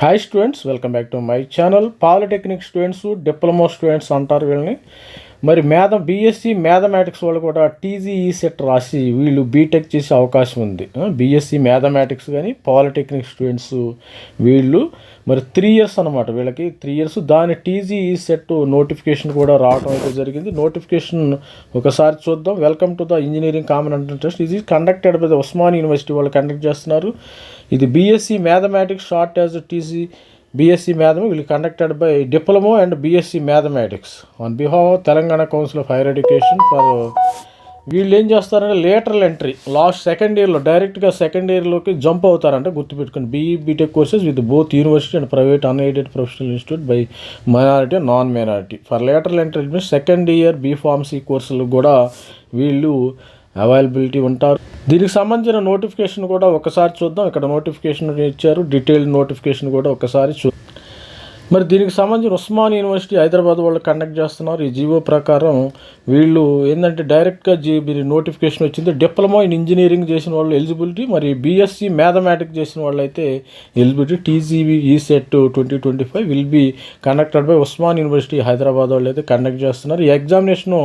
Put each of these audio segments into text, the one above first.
Hi students welcome back to my channel polytechnic students diploma students అంటారు వీళ్ళని. మరి మేధ బీఎస్సీ మ్యాథమెటిక్స్ వాళ్ళు కూడా టీజీఈ సెట్ రాసి వీళ్ళు బీటెక్ చేసే అవకాశం ఉంది. బీఎస్సీ మ్యాథమెటిక్స్ కానీ పాలిటెక్నిక్ స్టూడెంట్స్ వీళ్ళు మరి త్రీ ఇయర్స్ అనమాట వీళ్ళకి త్రీ ఇయర్స్ దాని టీజీఈ సెట్ నోటిఫికేషన్ కూడా రావడం అయితే జరిగింది. నోటిఫికేషన్ ఒకసారి చూద్దాం. Welcome to the engineering common entrance test ఇది conducted by the Osman university వాళ్ళు కండక్ట్ చేస్తున్నారు. ఇది BSc mathematics short as TG BSc mathematics will conducted by diploma and BSc mathematics on behalf Telangana council of higher education for వీళ్ళు ఏం చేస్తారంటే lateral entry last second ఇయర్లో డైరెక్ట్గా second ఇయర్లోకి jump అవుతారంటే గుర్తుపెట్టుకోండి. BE BTech courses with both university and private unaided professional institute by minority non minority for lateral entry second year B pharmacy కోర్సులు కూడా వీళ్ళు అవైలబిలిటీ ఉంటారు. దీనికి సంబంధించిన నోటిఫికేషన్ కూడా ఒకసారి చూద్దాం. ఇక్కడ నోటిఫికేషన్ ఇచ్చారు. డీటెయిల్డ్ నోటిఫికేషన్ కూడా ఒకసారి చూ మరి దీనికి సంబంధించి ఉస్మాన్ యూనివర్సిటీ హైదరాబాద్ వాళ్ళు కండక్ట్ చేస్తున్నారు. ఈ జీవో ప్రకారం వీళ్ళు ఏంటంటే డైరెక్ట్గా జీ నోటిఫికేషన్ వచ్చింది. డిప్లొమా ఇన్ ఇంజనీరింగ్ చేసిన వాళ్ళు ఎలిజిబిలిటీ మరి బీఎస్సీ మ్యాథమెటిక్స్ చేసిన వాళ్ళు అయితే eligibility TGB E set twenty twenty five will be conducted by Osman university Hyderabad వాళ్ళు అయితే కండక్ట్ చేస్తున్నారు. ఈ ఎగ్జామినేషన్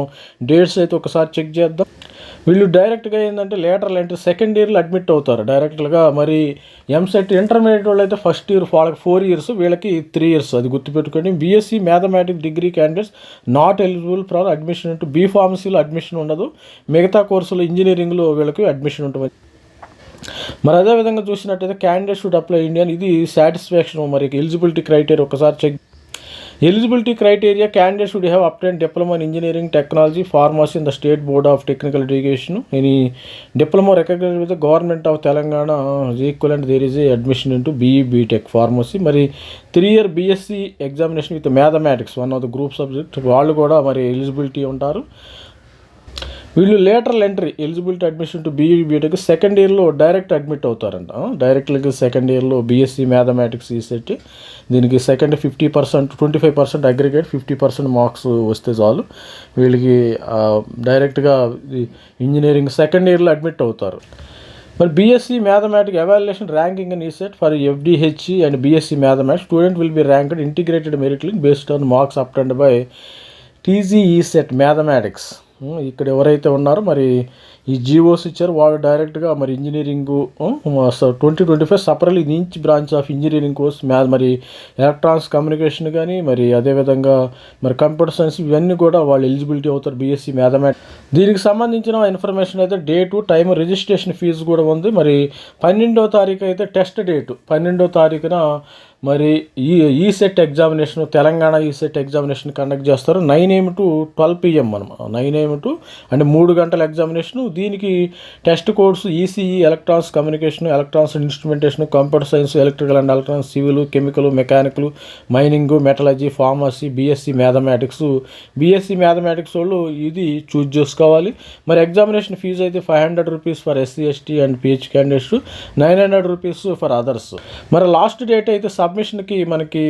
డేట్స్ అయితే ఒకసారి చెక్ చేద్దాం. వీళ్ళు డైరెక్ట్గా ఏంటంటే లేటర్లు అంటే సెకండ్ ఇయర్లో అడ్మిట్ అవుతారు. డైరెక్ట్గా మరి ఎంసెట్ ఇంటర్మీడియట్ వాళ్ళు అయితే ఫస్ట్ ఇయర్ వాళ్ళకి ఫోర్ ఇయర్స్ వీళ్ళకి త్రీ ఇయర్స్ అది గుర్తుపెట్టుకోండి. BSc mathematics degree candidates not eligible for admission into B ఫార్మసీలో admission ఉండదు. మిగతా కోర్సులో ఇంజనీరింగ్లో వీళ్ళకి అడ్మిషన్ ఉంటుంది. మరి అదేవిధంగా చూసినట్టయితే క్యాండిడేట్ షుడ్ అప్లై ఇండియన్ ఇది సాటిస్ఫాక్షన్ మరి ఎలిజిబిలిటీ క్రైటీరియా ఒకసారి check eligibility criteria candidate should have obtain diploma in engineering technology pharmacy in the state board of technical education any diploma recognise with government of Telangana equal and there is a admission into BE BTech pharmacy మరి three year BSc examination with mathematics one of the group subject వాళ్ళు కూడా మరి eligibility ఉంటారు. వీళ్ళు lateral entry eligibility admission to BE BTech second ఇయర్లో direct admit అవుతారంట. డైరెక్ట్గా second ఇయర్లో బీఎస్సీ మ్యాథమెటిక్స్ ఈసెట్ దీనికి second fifty percent twenty five percent aggregate fifty percent marks వస్తే చాలు. వీళ్ళకి డైరెక్ట్గా ఇంజనీరింగ్ సెకండ్ ఇయర్లో అడ్మిట్ అవుతారు. మరి బీఎస్సీ మ్యాథమెటిక్ ఎవాల్యుయేషన్ ర్యాంకింగ్ అని ECET for FDHE and BSc mathematics student will be ranked integrated merit link based on marks obtained by TGE set mathematics ఇక్కడ ఎవరైతే ఉన్నారో మరి ఈ జీవోస్ ఇచ్చారు వాళ్ళు డైరెక్ట్గా మరి engineering twenty twenty five separately నుంచి branch of engineering course math మరి ఎలక్ట్రానిక్స్ కమ్యూనికేషన్ కానీ మరి అదేవిధంగా మరి కంప్యూటర్ సైన్స్ ఇవన్నీ కూడా వాళ్ళు ఎలిజిబిలిటీ అవుతారు బీఎస్సీ మ్యాథమెటిక్స్ దీనికి సంబంధించిన ఇన్ఫర్మేషన్ అయితే డేటు టైం రిజిస్ట్రేషన్ ఫీజు కూడా ఉంది. మరి పన్నెండో తారీఖు అయితే టెస్ట్ డేటు పన్నెండో తారీఖున మరి ఈ ఈ set examination Telangana E set examination conduct చేస్తారు. Nine AM to twelve PM అనమాట నైన్ ఏమి టు అంటే మూడు గంటల ఎగ్జామినేషన్ దీనికి test codes ECE electronics communication electronics instrumentation computer science electrical and electronics civil chemical mechanical mining metallurgy pharmacy BSc mathematics BSc mathematics వాళ్ళు ఇది choose చేసుకోవాలి. మరి examination fee అయితే five hundred rupees for SC ST and PH candidates nine hundred rupees for others మరి last date అయితే sub సబ్మిషన్కి మనకి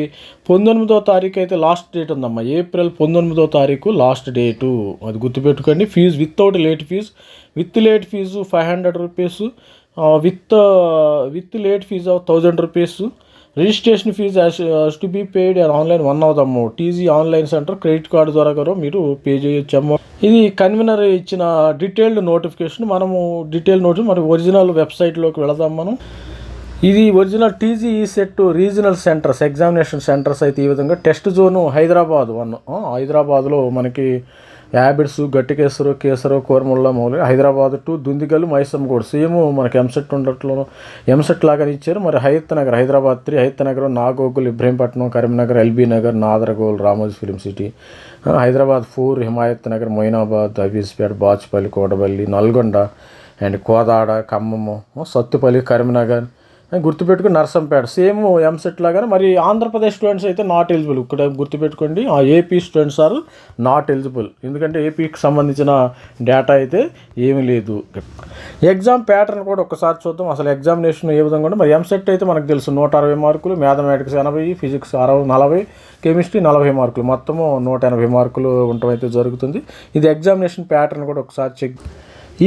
పంతొమ్మిదో తారీఖు అయితే లాస్ట్ డేట్ ఉందమ్మా. ఏప్రిల్ పంతొమ్మిదో తారీఖు లాస్ట్ డేటు అది గుర్తుపెట్టుకోండి. Fee without late fee with late fee five hundred rupees with with late fee of thousand rupees registration fee as to be paid online one of దమ్ము TG online centre credit card ద్వారా కూడా మీరు pay చేయొచ్చు amount ఇది convener ఇచ్చిన detailed notification మనము detail notification మరి original వెబ్సైట్లోకి వెళదాం మనం. ఇది original TG set regional centres examination centres అయితే ఈ విధంగా. Test zone Hyderabad one. హైదరాబాద్లో మనకి యాబిడ్స్ గట్టికేసరు కేసరు కోరముల్ల మౌలి హైదరాబాద్ టు దుందిగల్ మైసమ్ కూడా సేమ్ మనకి ఎంసెట్ ఉండట్లో ఎంసెట్ లాగానే ఇచ్చారు. మరి Hayath Nagar Hyderabad three Hayath Nagar Nagole Ibrahimpatnam Karimnagar LB Nagar Nadergul Ramoji film city. Hyderabad four Himayat Nagar Moinabad Abispet Bachupally Kotapally Nalgonda and Kodad Khammam Sathupally Karimnagar గుర్తుపెట్టుకుని Narsampet. Same EAMCET లాగానే మరి Andhra Pradesh students అయితే not eligible ఇక్కడ గుర్తుపెట్టుకోండి ఆ AP students are not eligible ఎందుకంటే ఏపీకి సంబంధించిన డేటా అయితే ఏమీ లేదు. ఎగ్జామ్ ప్యాటర్న్ కూడా ఒకసారి చూద్దాం. అసలు ఎగ్జామినేషన్ ఏ విధంగా ఉంటే మరి ఎంసెట్ అయితే మనకు తెలుసు నూట అరవై మార్కులు మ్యాథమెటిక్స్ ఎనభై ఫిజిక్స్ అరవై నలభై కెమిస్ట్రీ నలభై మార్కులు. మొత్తము నూట ఎనభై మార్కులు ఉండటం అయితే జరుగుతుంది. ఇది ఎగ్జామినేషన్ ప్యాటర్న్ కూడా ఒకసారి చెక్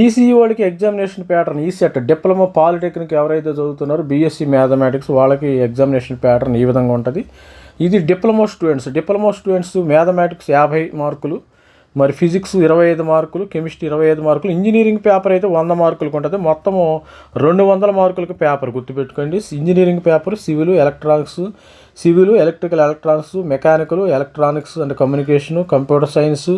ఈసీఈ వాళ్ళకి examination pattern E set diploma polytechnic ఎవరైతే చదువుతున్నారో బీఎస్సీ మ్యాథమెటిక్స్ వాళ్ళకి ఎగ్జామినేషన్ ప్యాటర్న్ ఈ విధంగా ఉంటుంది. ఇది diploma students diploma students mathematics యాభై మార్కులు మరి ఫిజిక్స్ ఇరవై ఐదు మార్కులు కెమిస్ట్రీ ఇరవై ఐదు మార్కులు ఇంజనీరింగ్ పేపర్ అయితే వంద మార్కులకు ఉంటుంది. మొత్తము రెండు వందల మార్కులకు పేపర్ గుర్తుపెట్టుకోండి. Engineering paper civil electronics civil electrical electronics mechanical electronics and communication computer science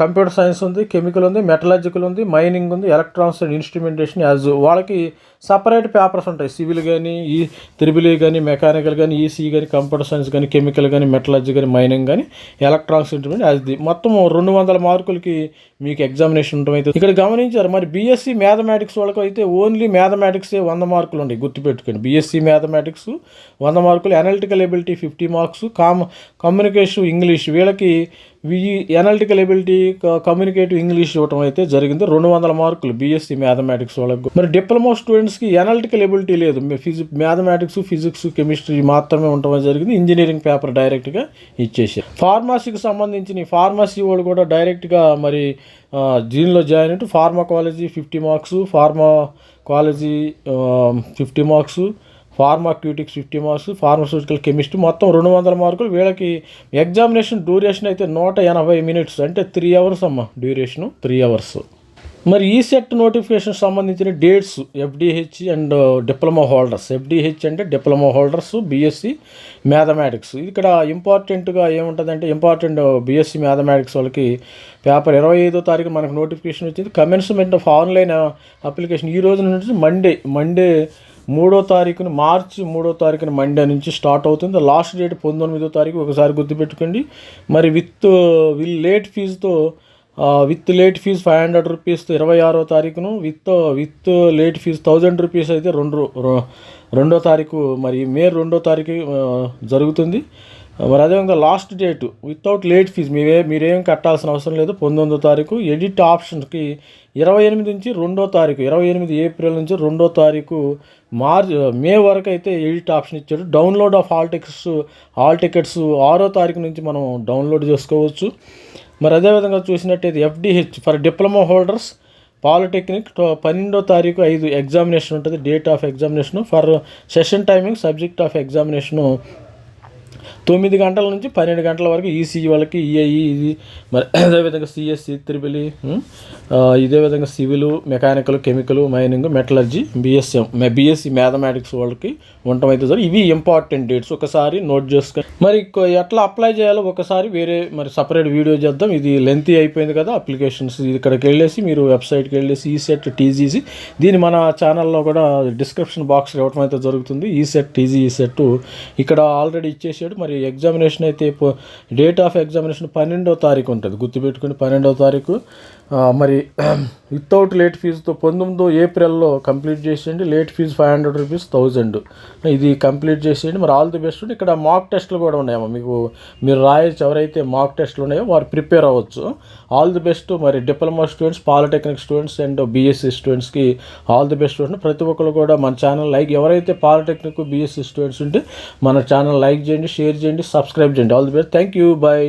computer science ఉంది కెమికల్ ఉంది మెటలాజికల్ ఉంది మైనింగ్ ఉంది ఎలక్ట్రానిక్స్ అండ్ ఇన్స్ట్రుమెంటేషన్ యాజ్ వాళ్ళకి సపరేట్ పేపర్స్ ఉంటాయి. సివిల్ కానీ ఈ త్రిబుల్ కానీ మెకానికల్ కానీ ఈసీ కానీ కంప్యూటర్ సైన్స్ కానీ కెమికల్ కానీ మెటలాజీ కానీ మైనింగ్ కానీ ఎలక్ట్రానిక్స్ ఇన్స్ట్రుమెంట్ యాజ్ ది మొత్తం రెండు వందల మార్కులకి మీకు ఎగ్జామినేషన్ ఉంటుంది ఇక్కడ గమనించారు. మరి బీఎస్సీ మ్యాథమెటిక్స్ వాళ్ళకి అయితే ఓన్లీ మ్యాథమెటిక్సే వంద మార్కులు ఉన్నాయి గుర్తుపెట్టుకోండి. బీఎస్సీ మ్యాథమెటిక్స్ వంద మార్కులు analytical ability fifty marks com communication English వీళ్ళకి ఈ ఎనాలిటికల్ ఎబిలిటీ కమ్యూనికేటివ్ ఇంగ్లీష్ ఇవ్వడం అయితే జరిగింది. రెండు వందల మార్కులు బీఎస్సీ మ్యాథమెటిక్స్ వాళ్ళకు. మరి డిప్లొమా స్టూడెంట్స్కి ఎనాలిటికల్ ఎబిలిటీ లేదు. ఫిజిక్ మ్యాథమెటిక్స్ ఫిజిక్స్ కెమిస్ట్రీ మాత్రమే ఉండటం జరిగింది. ఇంజనీరింగ్ పేపర్ డైరెక్ట్గా ఇచ్చేసారు ఫార్మసీకి సంబంధించిన ఫార్మసీ వాళ్ళు కూడా డైరెక్ట్గా మరి దీనిలో జాయిన్ అంటే pharma college fifty marks pharma college fifty marks pharmaceutics fifty marks pharmaceutical chemistry మొత్తం రెండు వందల మార్కులు. వీళ్ళకి ఎగ్జామినేషన్ డ్యూరేషన్ అయితే నూట ఎనభై మినిట్స్ అంటే త్రీ అవర్స్ అమ్మ డ్యూరేషను త్రీ అవర్స్ మరి ఈ సెట్ నోటిఫికేషన్ సంబంధించిన dates FDH and diploma holders. FDH అంటే డిప్లొమా హోల్డర్స్ బీఎస్సీ మ్యాథమెటిక్స్. ఇక్కడ ఇంపార్టెంట్గా ఏముంటుందంటే ఇంపార్టెంట్ బీఎస్సీ మ్యాథమెటిక్స్ వాళ్ళకి పేపర్ ఇరవై ఐదో తారీఖు మనకు నోటిఫికేషన్ వచ్చింది. కమెన్స్మెంట్ ఆఫ్ ఆన్లైన్ అప్లికేషన్ ఈ రోజు నుంచి మండే మండే మూడో తారీఖున మార్చి మూడో తారీఖున మండే నుంచి స్టార్ట్ అవుతుంది. లాస్ట్ డేట్ పంతొమ్మిదో తారీఖు ఒకసారి గుర్తుపెట్టుకోండి. మరి with will late ఫీజుతో with late fee five hundred రూపీస్తో ఇరవై ఆరో తారీఖును with with late fee thousand rupees అయితే రెండు రెండో తారీఖు మరి మే రెండో తారీఖు జరుగుతుంది. మరి అదేవిధంగా last date without late fee మీరే మీరేం కట్టాల్సిన అవసరం లేదు. పంతొమ్మిదో తారీఖు ఎడిట్ ఆప్షన్కి ఇరవై ఎనిమిది నుంచి రెండో తారీఖు ఇరవై ఎనిమిది ఏప్రిల్ నుంచి రెండో తారీఖు మార్చ్ మే వరకు అయితే ఎడిట్ ఆప్షన్ ఇచ్చాడు. Download of all tickets all tickets ఆరో తారీఖు నుంచి మనం డౌన్లోడ్ చేసుకోవచ్చు. మరి అదేవిధంగా చూసినట్టయితే FDH for diploma holders polytechnic పన్నెండో తారీఖు ఐదు ఎగ్జామినేషన్ ఉంటుంది. Date of examination for session timing subject of examination తొమ్మిది గంటల నుంచి పన్నెండు గంటల వరకు ఈసీఈ వాళ్ళకి ఈఐఈ ఇది మరి అదేవిధంగా సిఎస్సి త్రిబులి ఇదే విధంగా civil mechanical chemical mining metallurgy BSM BSc mathematics వాళ్ళకి ఉండటం అయితే జరుగుతుంది. ఇవి ఇంపార్టెంట్ డేట్స్ ఒకసారి నోట్ చేసుకొని మరి ఎట్లా అప్లై చేయాలో ఒకసారి వేరే మరి సపరేట్ వీడియో చేద్దాం. ఇది లెంతీ అయిపోయింది కదా అప్లికేషన్స్ ఇక్కడికి వెళ్ళేసి మీరు వెబ్సైట్కి వెళ్ళేసి ఈ సెట్ టీజీసీ దీన్ని మన ఛానల్లో కూడా డిస్క్రిప్షన్ బాక్స్ ఇవ్వడం అయితే జరుగుతుంది. E set TG E set ఇక్కడ ఆల్రెడీ ఇచ్చేసాడు. మరి ఎగ్జామినేషన్ అయితే డేట్ ఆఫ్ ఎగ్జామినేషన్ పన్నెండో తారీఖు ఉంటుంది. గుర్తుపెట్టుకుని పన్నెండో తారీఖు. మరి వితౌట్ లేట్ ఫీజుతో పంతొమ్మిదో ఏప్రిల్లో కంప్లీట్ చేసేయండి. Late fee five hundred rupees thousand ఇది కంప్లీట్ చేసేయండి. మరి ఆల్ ది బెస్ట్. ఇక్కడ మాక్ టెస్ట్లు కూడా ఉన్నాయమ్మా. మీకు మీరు రాయొచ్చు. ఎవరైతే మాక్ టెస్ట్లు ఉన్నాయో వారు ప్రిపేర్ అవ్వచ్చు. All the best. మరి diploma students polytechnic students and BSc స్టూడెంట్స్కి ఆల్ ది బెస్ట్. ప్రతి ఒక్కరు కూడా మన ఛానల్ లైక్ ఎవరైతే పాలిటెక్నిక్ బీఎస్సీ స్టూడెంట్స్ ఉంటే మన ఛానల్ లైక్ చేయండి షేర్ చేయండి సబ్స్క్రైబ్ చేయండి. All the best. Thank you bye.